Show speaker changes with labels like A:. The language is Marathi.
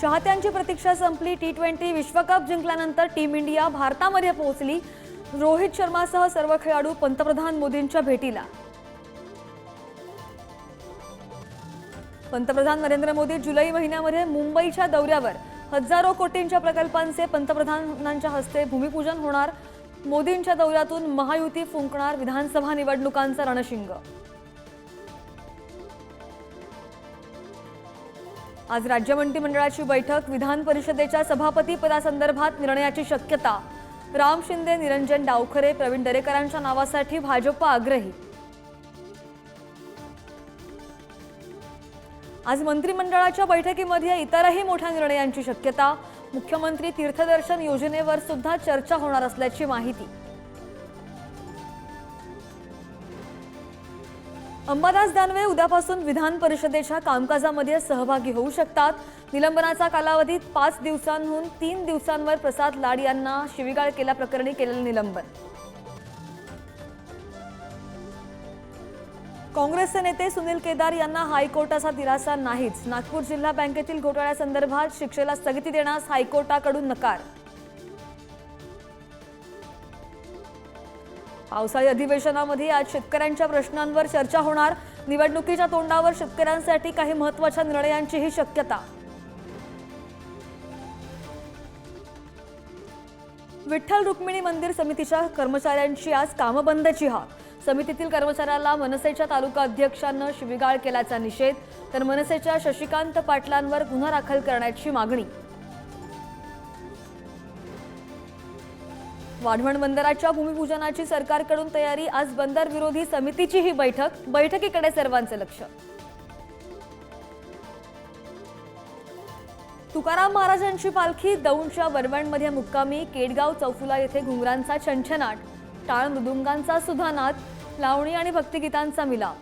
A: चाहत्यांची प्रतीक्षा संपली. टी ट्वेंटी विश्वकप जिंकल्यानंतर टीम इंडिया भारतामध्ये पोहोचली. रोहित शर्मासह सर्व खेळाडू पंतप्रधान मोदींच्या भेटीला. पंतप्रधान नरेंद्र मोदी जुलै महिन्यामध्ये मुंबईच्या दौऱ्यावर. हजारो कोटींच्या प्रकल्पांचे पंतप्रधानांच्या हस्ते भूमिपूजन होणार. मोदींच्या दौऱ्यातून महायुती फुंकणार विधानसभा निवडणुकांचा रणशिंग. आज राज्य मंत्रिमंडळाची बैठक विधान परिषदेच्या सभापती पदासंदर्भात निर्णयाची शक्यता. राम शिंदे निरंजन डावखरे प्रवीण दरेकरांच्या नावासाठी भाजप आग्रही. आज मंत्रिमंडळाच्या बैठकीमध्ये इतरही मोठ्या निर्णयांची शक्यता. मुख्यमंत्री तीर्थदर्शन योजनेवर सुद्धा चर्चा होणार असल्याची माहिती. अंबादास दानवे उद्यापासून विधान परिषदेच्या कामकाजामध्ये सहभागी होऊ शकतात. निलंबनाचा कालावधी पाच दिवसांहून तीन दिवसांवर प्रसाद लाड यांना शिवीगाळ केल्याप्रकरणी केलेलं निलंबन. काँग्रेसचे नेते सुनील केदार यांना हायकोर्टाचा दिलासा नाहीच. नागपूर जिल्हा बँकेतील घोटाळ्यासंदर्भात शिक्षेला स्थगिती देण्यास हायकोर्टाकडून नकार. पावसाळी अधिवेशनामध्ये आज शेतकऱ्यांच्या प्रश्नांवर चर्चा होणार. निवडणुकीच्या तोंडावर शेतकऱ्यांसाठी काही महत्त्वाच्या निर्णयांचीही शक्यता. विठ्ठल रुक्मिणी मंदिर समितीच्या कर्मचाऱ्यांची आज कामबंदची हाक समितीतील कर्मचाऱ्याला मनसेच्या तालुका अध्यक्षांनं शिवीगाळ केल्याचा निषेध तर मनसेच्या शशिकांत पाटलांवर गुन्हा दाखल करण्याची मागणी. वाढवण बंदराच्या भूमिपूजनाची सरकारकडून तयारी आज बंदर विरोधी समितीची ही बैठक बैठकीकडे सर्वांचं लक्ष. तुकाराम महाराजांची पालखी दौंडच्या वरवणमध्ये मुक्कामी केडगाव चौफुला येथे घुंगरांचा छनछनाट टाळ मृदुंगांचा सुद्धा नाद लावणी आणि भक्तिगीतांचा मिलाप.